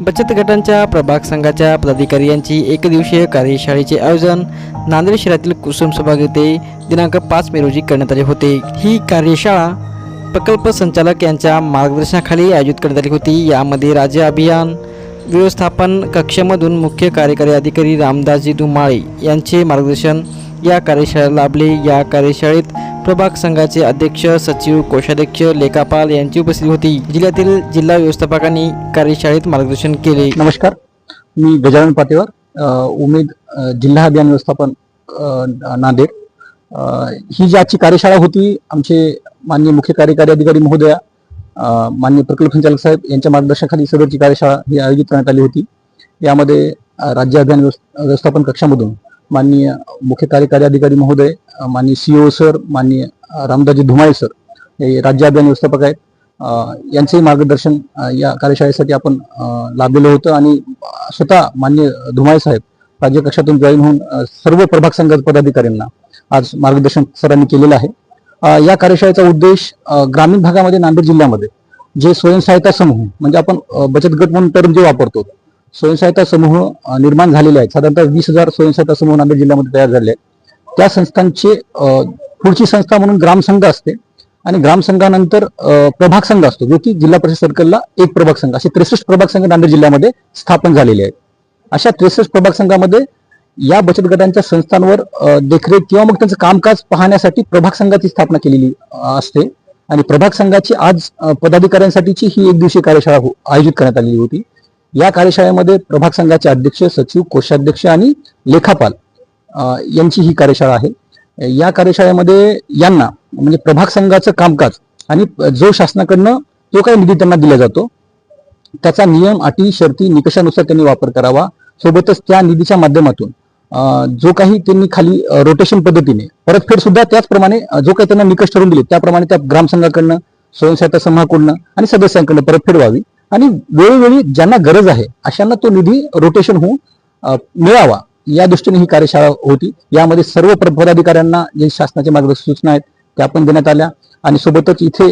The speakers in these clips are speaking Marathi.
बचत गटांच्या प्रभाग संघाच्या पदाधिकारी यांची एकदिवसीय कार्यशाळेचे आयोजन नांदेड शहरातील कुसुम सभागृह येथे दिनांक पाच मे रोजी करण्यात आले होते. ही कार्यशाळा प्रकल्प संचालक यांच्या मार्गदर्शनाखाली आयोजित करण्यात आली होती. यामध्ये राज्य अभियान व्यवस्थापन कक्षामधून मुख्य कार्यकारी अधिकारी रामदासजी धुमाळे यांचे मार्गदर्शन या कार्यशाळेला लाभले. या कार्यशाळेत प्रभाग संघाचे अध्यक्ष सचिव कोषाध्यक्ष लेखापाल यांची उपस्थिती होती. जिल्ह्यातील जिल्हा व्यवस्थापकांनी कार्यशाळेत मार्गदर्शन केले. नमस्कार. मी गजानन पातेवर उमेद जिल्हा अभियान व्यवस्थापन नांदेड. ही जी आजची कार्यशाळा होती आमचे माननीय मुख्य कार्यकारी अधिकारी महोदया माननीय प्रकल्प संचालक साहेब यांच्या मार्गदर्शनाखाली सदरची कार्यशाळा ही आयोजित करण्यात आली होती. यामध्ये राज्य अभियान व्यवस्थापन कक्षामधून माननीय मुख्य कार्यकारी अधिकारी महोदय माननीय सीओ सर माननीय रामदाजी धुमाळे सर हे राज्य अभियान व्यवस्थापक आहेत. यांचंही यांचेही मार्गदर्शन या कार्यशाळेसाठी आपण लाभलेलं होतं आणि स्वतः मान्य धुमाळे साहेब राज्य कक्षातून जॉईन होऊन सर्व प्रभाग संघ पदाधिकाऱ्यांना आज मार्गदर्शन सरांनी केलेलं आहे. या कार्यशाळेचा उद्देश ग्रामीण भागामध्ये नांदेड जिल्ह्यामध्ये जे स्वयंसहायता समूह म्हणजे आपण बचत गट म्हणून टर्म जे वापरतो स्वयंसहायता समूह निर्माण झालेले आहेत. साधारणतः वीस हजार स्वयंसहायता समूह नांदेड जिल्ह्यामध्ये तयार झाले आहेत. त्या संस्थांचे पुढची संस्था म्हणून ग्रामसंघ असते. आणि ग्रामसंघानंतर प्रभाग संघ असतो जो की जिल्हा परिषद सर्कलला एक प्रभाग संघ असे त्रेसष्ट प्रभाग संघ नांदेड जिल्ह्यामध्ये स्थापन झालेले आहेत. अशा त्रेसष्ट प्रभाग संघामध्ये या बचत गटांच्या संस्थांवर देखरेख किंवा मग त्यांचं कामकाज पाहण्यासाठी प्रभाग संघाची स्थापना केलेली असते. आणि प्रभाग संघाची आज पदाधिकाऱ्यांसाठीची ही एक दिवशी कार्यशाळा हो, आयोजित करण्यात आलेली होती. या कार्यशाळेमध्ये प्रभाग संघाचे अध्यक्ष सचिव कोषाध्यक्ष आणि लेखापाल यांची ही कार्यशाळा आहे. या कार्यशाळेमध्ये यांना म्हणजे प्रभाग संघाचं कामकाज आणि जो शासनाकडनं जो काही निधी त्यांना दिला जातो त्याचा नियम अटी शर्ती निकषानुसार त्यांनी वापर करावा. सोबतच त्या निधीच्या माध्यमातून जो काही त्यांनी खाली रोटेशन पद्धतीने परतफेड सुद्धा त्याचप्रमाणे जो काही त्यांना निकष ठरवून दिले त्याप्रमाणे त्या ग्रामसंघाकडनं स्वयंसहायता समूहाकडनं आणि सदस्यांकडनं परतफेड व्हावी. आणि वेळोवेळी ज्यांना गरज आहे अशांना तो निधी रोटेशन होऊन मिळावा. या दृष्टीने ही कार्यशाळा होती. यामध्ये सर्व पदाधिकाऱ्यांना जे शासनाचे मार्गदर्शक सूचना आहेत त्या पण देण्यात आल्या. आणि सोबतच इथे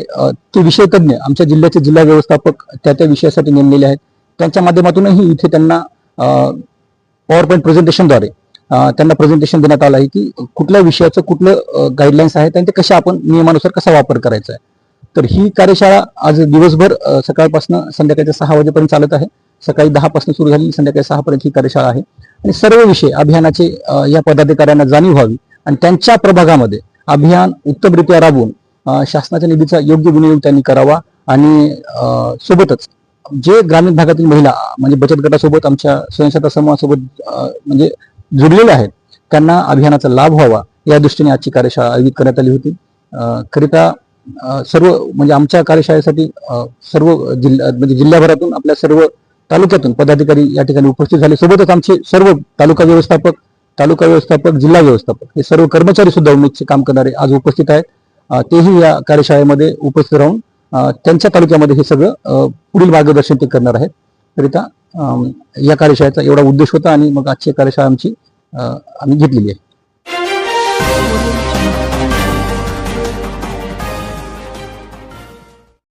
ते विषय तज्ज्ञ आमच्या जिल्ह्याचे जिल्हा व्यवस्थापक त्या त्या विषयासाठी नेमलेले आहेत. त्यांच्या माध्यमातूनही इथे त्यांना पॉवर पॉईंट प्रेझेंटेशनद्वारे त्यांना प्रेझेंटेशन देण्यात आलं आहे की कुठल्या विषयाचं कुठलं गाईडलाईन्स आहेत आणि ते कशा आपण नियमानुसार कसा वापर करायचा आहे. तर ही कार्यशाळा आज दिवसभर सकाळपासून संध्याकाळच्या सहा वाजेपर्यंत चालत आहे. सकाळी दहापासून सुरू झाली संध्याकाळी सहापर्यंत ही कार्यशाळा आहे. आणि सर्व विषय अभियानाचे या पदाधिकाऱ्यांना जाणीव व्हावी आणि त्यांच्या प्रभागामध्ये अभियान उत्तमरित्या राबवून शासनाच्या निधीचा योग्य विनियोग त्यांनी करावा आणि सोबतच जे ग्रामीण भागातील महिला म्हणजे बचत गटासोबत आमच्या स्वयंसहायता समूहासोबत म्हणजे जुडलेल्या आहेत त्यांना अभियानाचा लाभ व्हावा या दृष्टीने आजची कार्यशाळा आयोजित करण्यात आली होती. करिता सर्व म्हणजे आमच्या कार्यशाळेसाठी सर्व जिल्हा म्हणजे जिल्ह्याभरातून आपल्या सर्व तालुक्यातून पदाधिकारी या ठिकाणी उपस्थित झाले. सोबतच आमचे सर्व तालुका व्यवस्थापक तालुका व्यवस्थापक जिल्हा व्यवस्थापक हे सर्व कर्मचारी सुद्धा उमेदचे काम करणारे आज उपस्थित आहेत. तेही या कार्यशाळेमध्ये उपस्थित राहून त्यांच्या तालुक्यामध्ये हे सगळं पुढील मार्गदर्शन ते करणार आहेत. करिता या कार्यशाळेचा एवढा उद्देश होता आणि मग आजची कार्यशाळा आमची आम्ही घेतलेली आहे.